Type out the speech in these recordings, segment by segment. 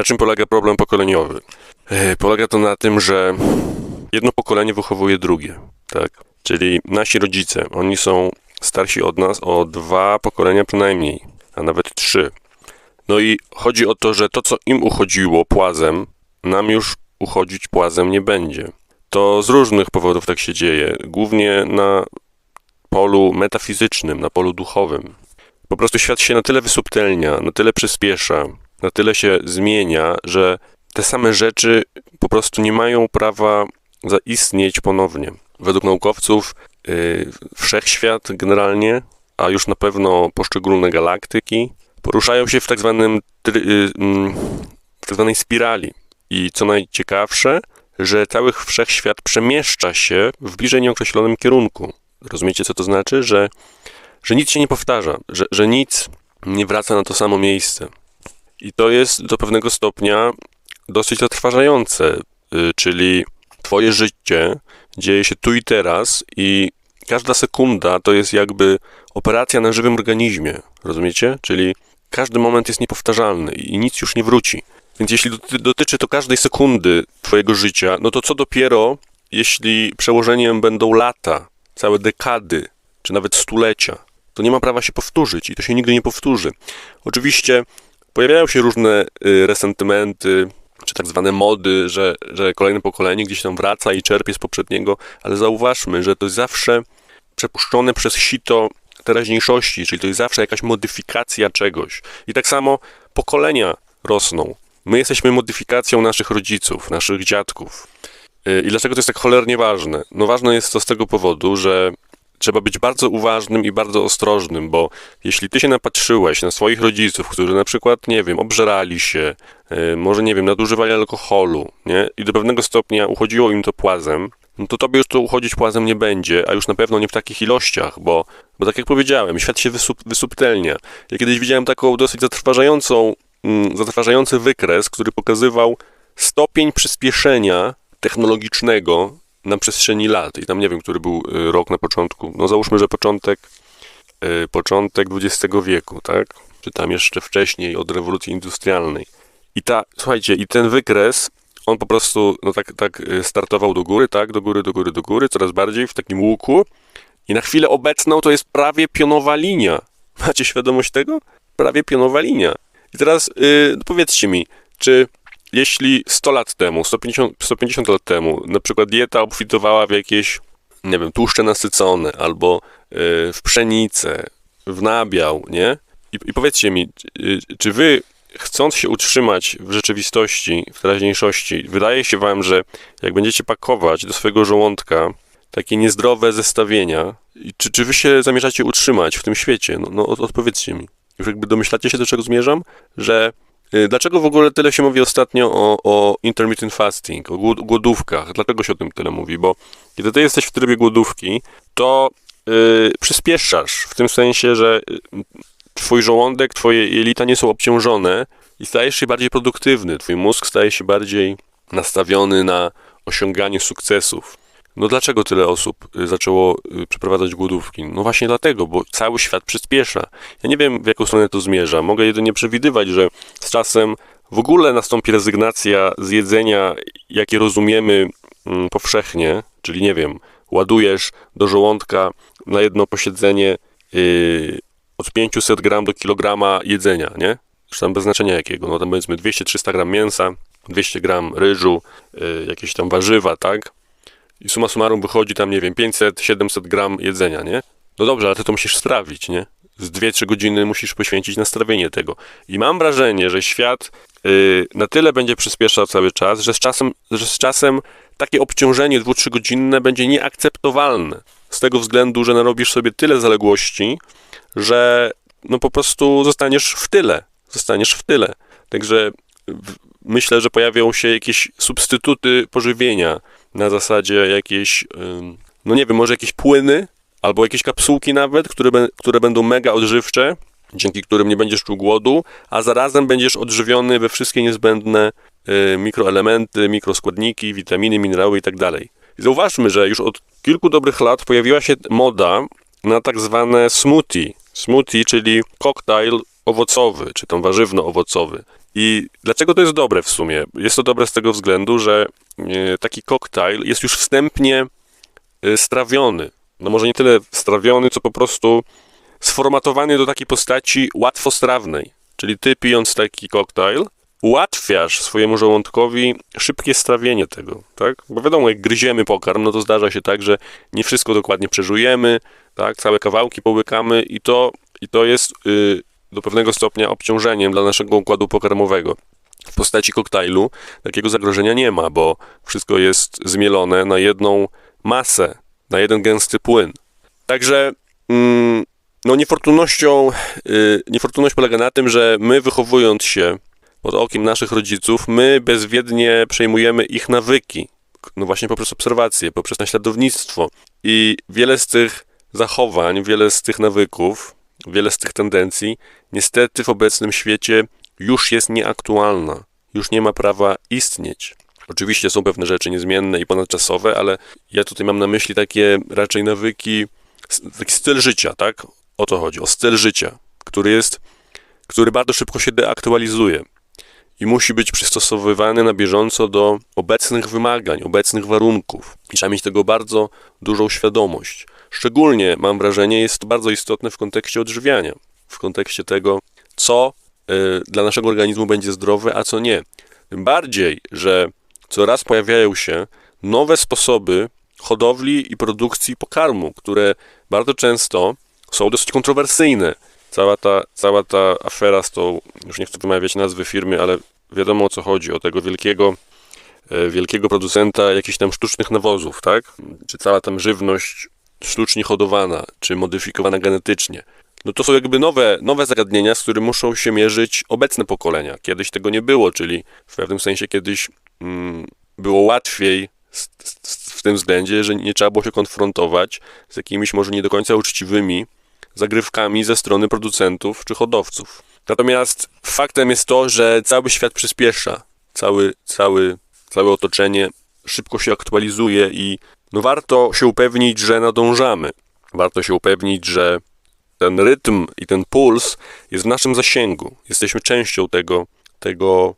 Na czym polega problem pokoleniowy? E, Polega to na tym, że jedno pokolenie wychowuje drugie, tak? Czyli nasi rodzice, oni są starsi od nas o dwa pokolenia przynajmniej, a nawet trzy. No i chodzi o to, że to, co im uchodziło płazem, nam już uchodzić płazem nie będzie. To z różnych powodów tak się dzieje, głównie na polu metafizycznym, na polu duchowym. Po prostu świat się na tyle wysubtelnia, na tyle przyspiesza, na tyle się zmienia, że te same rzeczy po prostu nie mają prawa zaistnieć ponownie. Według naukowców yy, wszechświat generalnie, a już na pewno poszczególne galaktyki, poruszają się w tak zwanym yy, mm, tak zwanej spirali. I co najciekawsze, że cały wszechświat przemieszcza się w bliżej nieokreślonym kierunku. Rozumiecie, co to znaczy? Że, że nic się nie powtarza, że, że nic nie wraca na to samo miejsce. I to jest do pewnego stopnia dosyć zatrważające, y, czyli twoje życie dzieje się tu i teraz i każda sekunda to jest jakby operacja na żywym organizmie, rozumiecie? Czyli każdy moment jest niepowtarzalny i nic już nie wróci. Więc jeśli doty- dotyczy to każdej sekundy twojego życia, no to co dopiero, jeśli przełożeniem będą lata, całe dekady, czy nawet stulecia, to nie ma prawa się powtórzyć i to się nigdy nie powtórzy. Oczywiście pojawiają się różne y, resentymenty, czy tak zwane mody, że, że kolejne pokolenie gdzieś tam wraca i czerpie z poprzedniego, ale zauważmy, że to jest zawsze przepuszczone przez sito teraźniejszości, czyli to jest zawsze jakaś modyfikacja czegoś. I tak samo pokolenia rosną. My jesteśmy modyfikacją naszych rodziców, naszych dziadków. Y, I dlaczego to jest tak cholernie ważne? No ważne jest to z tego powodu, że trzeba być bardzo uważnym i bardzo ostrożnym, bo jeśli ty się napatrzyłeś na swoich rodziców, którzy na przykład, nie wiem, obżerali się, y, może, nie wiem, nadużywali alkoholu, nie? I do pewnego stopnia uchodziło im to płazem, no to tobie już to uchodzić płazem nie będzie, a już na pewno nie w takich ilościach, bo, bo tak jak powiedziałem, świat się wysub, wysubtelnia. Ja kiedyś widziałem taką dosyć zatrważającą, mm, zatrważający wykres, który pokazywał stopień przyspieszenia technologicznego na przestrzeni lat. I tam nie wiem, który był y, rok na początku. No załóżmy, że początek, y, początek XX wieku, tak? Czy tam jeszcze wcześniej, od rewolucji industrialnej. I ta, słuchajcie, i ten wykres, on po prostu, no tak, tak y, startował do góry, tak? Do góry, do góry, do góry, coraz bardziej w takim łuku. I na chwilę obecną to jest prawie pionowa linia. Macie świadomość tego? Prawie pionowa linia. I teraz yy, powiedzcie mi, czy jeśli 100 lat temu, 150, 150 lat temu, na przykład dieta obfitowała w jakieś, nie wiem, tłuszcze nasycone, albo y, w pszenicę, w nabiał, nie? I, i powiedzcie mi, czy wy, chcąc się utrzymać w rzeczywistości, w teraźniejszości, wydaje się wam, że jak będziecie pakować do swojego żołądka takie niezdrowe zestawienia, czy, czy wy się zamierzacie utrzymać w tym świecie? No, no od- odpowiedzcie mi. Już jakby domyślacie się, do czego zmierzam? Że Dlaczego w ogóle tyle się mówi ostatnio o, o intermittent fasting, o głod- głodówkach? Dlaczego się o tym tyle mówi? Bo kiedy ty jesteś w trybie głodówki, to yy, przyspieszasz, w tym sensie, że y, twój żołądek, twoje jelita nie są obciążone i stajesz się bardziej produktywny. Twój mózg staje się bardziej nastawiony na osiąganie sukcesów. No dlaczego tyle osób y, zaczęło y, przeprowadzać głodówki? No właśnie dlatego, bo cały świat przyspiesza. Ja nie wiem, w jaką stronę to zmierza. Mogę jedynie przewidywać, że z czasem w ogóle nastąpi rezygnacja z jedzenia, jakie rozumiemy mm, powszechnie, czyli nie wiem, ładujesz do żołądka na jedno posiedzenie yy, od 500 gram do kilograma jedzenia, nie? Tam bez znaczenia jakiego. No tam powiedzmy 200-300 gram mięsa, 200 gram ryżu, yy, jakieś tam warzywa, tak? I suma summarum wychodzi tam, nie wiem, 500-700 gram jedzenia, nie? No dobrze, ale ty to musisz sprawić, nie? Z 2-3 godziny musisz poświęcić na strawienie tego. I mam wrażenie, że świat yy, na tyle będzie przyspieszał cały czas, że z czasem, że z czasem takie obciążenie 2-3 godzinne będzie nieakceptowalne. Z tego względu, że narobisz sobie tyle zaległości, że no po prostu zostaniesz w tyle. Zostaniesz w tyle. Także w- myślę, że pojawią się jakieś substytuty pożywienia na zasadzie jakieś, no nie wiem, może jakieś płyny albo jakieś kapsułki nawet, które, które będą mega odżywcze, dzięki którym nie będziesz czuł głodu, a zarazem będziesz odżywiony we wszystkie niezbędne y, mikroelementy, mikroskładniki, witaminy, minerały i tak Zauważmy, że już od kilku dobrych lat pojawiła się moda na tak zwane smoothie. Smoothie, czyli koktajl owocowy, czy tam warzywno-owocowy. I dlaczego to jest dobre w sumie? Jest to dobre z tego względu, że e, taki koktajl jest już wstępnie e, strawiony. No może nie tyle strawiony, co po prostu sformatowany do takiej postaci łatwostrawnej. Czyli ty pijąc taki koktajl, ułatwiasz swojemu żołądkowi szybkie strawienie tego, tak? Bo wiadomo, jak gryziemy pokarm, no to zdarza się tak, że nie wszystko dokładnie przeżujemy, tak? Całe kawałki połykamy i to, i to jest y, do pewnego stopnia obciążeniem dla naszego układu pokarmowego. W postaci koktajlu takiego zagrożenia nie ma, bo wszystko jest zmielone na jedną masę, na jeden gęsty płyn. Także mm, no niefortunnością, y, niefortunność polega na tym, że my wychowując się pod okiem naszych rodziców, my bezwiednie przejmujemy ich nawyki. No właśnie poprzez obserwacje, poprzez naśladownictwo. I wiele z tych zachowań, wiele z tych nawyków, wiele z tych tendencji niestety w obecnym świecie już jest nieaktualna. Już nie ma prawa istnieć. Oczywiście są pewne rzeczy niezmienne i ponadczasowe, ale ja tutaj mam na myśli takie raczej nawyki, taki styl życia, tak? O to chodzi, o styl życia, który jest, który bardzo szybko się deaktualizuje i musi być przystosowywany na bieżąco do obecnych wymagań, obecnych warunków. I trzeba mieć tego bardzo dużą świadomość. Szczególnie, mam wrażenie, jest to bardzo istotne w kontekście odżywiania, w kontekście tego, co y, dla naszego organizmu będzie zdrowe, a co nie. Tym bardziej, że coraz pojawiają się nowe sposoby hodowli i produkcji pokarmu, które bardzo często są dosyć kontrowersyjne. Cała ta, cała ta afera z tą, już nie chcę wymawiać nazwy firmy, ale wiadomo o co chodzi, o tego wielkiego, e, wielkiego producenta jakichś tam sztucznych nawozów, tak? Czy cała tam żywność sztucznie hodowana, czy modyfikowana genetycznie. No to są jakby nowe, nowe zagadnienia, z którymi muszą się mierzyć obecne pokolenia. Kiedyś tego nie było, czyli w pewnym sensie kiedyś mm, było łatwiej w tym względzie, że nie trzeba było się konfrontować z jakimiś może nie do końca uczciwymi zagrywkami ze strony producentów czy hodowców. Natomiast faktem jest to, że cały świat przyspiesza, cały, cały, całe otoczenie szybko się aktualizuje i no warto się upewnić, że nadążamy. Warto się upewnić, że ten rytm i ten puls jest w naszym zasięgu. Jesteśmy częścią tego, tego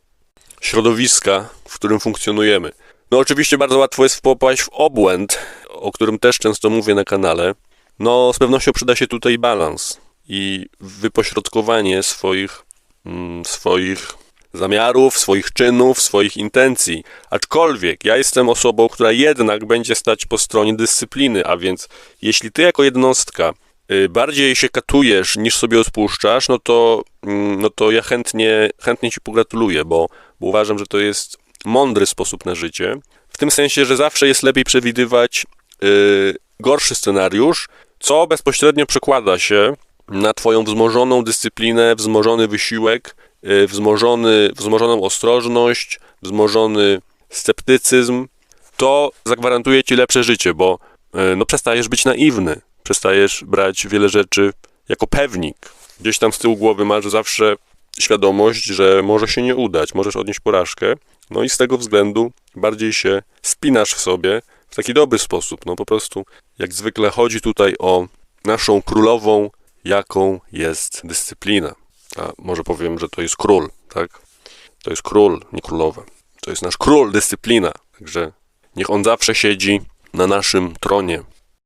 środowiska, w którym funkcjonujemy. No oczywiście bardzo łatwo jest popaść w obłęd, o którym też często mówię na kanale. No z pewnością przyda się tutaj balans i wypośrodkowanie swoich, mm, swoich zamiarów, swoich czynów, swoich intencji. Aczkolwiek ja jestem osobą, która jednak będzie stać po stronie dyscypliny, a więc jeśli ty jako jednostka bardziej się katujesz niż sobie odpuszczasz, no to, mm, no to ja chętnie, chętnie ci pogratuluję, bo, bo uważam, że to jest mądry sposób na życie. W tym sensie, że zawsze jest lepiej przewidywać yy, gorszy scenariusz, co bezpośrednio przekłada się na Twoją wzmożoną dyscyplinę, wzmożony wysiłek, y, wzmożony, wzmożoną ostrożność, wzmożony sceptycyzm, to zagwarantuje Ci lepsze życie, bo y, no, przestajesz być naiwny, przestajesz brać wiele rzeczy jako pewnik. Gdzieś tam z tyłu głowy masz zawsze świadomość, że może się nie udać, możesz odnieść porażkę, no i z tego względu bardziej się spinasz w sobie w taki dobry sposób. No po prostu, jak zwykle, chodzi tutaj o naszą królową jaką jest dyscyplina. A może powiem, że to jest król, tak? To jest król, nie królowa. To jest nasz król, dyscyplina. Także niech on zawsze siedzi na naszym tronie,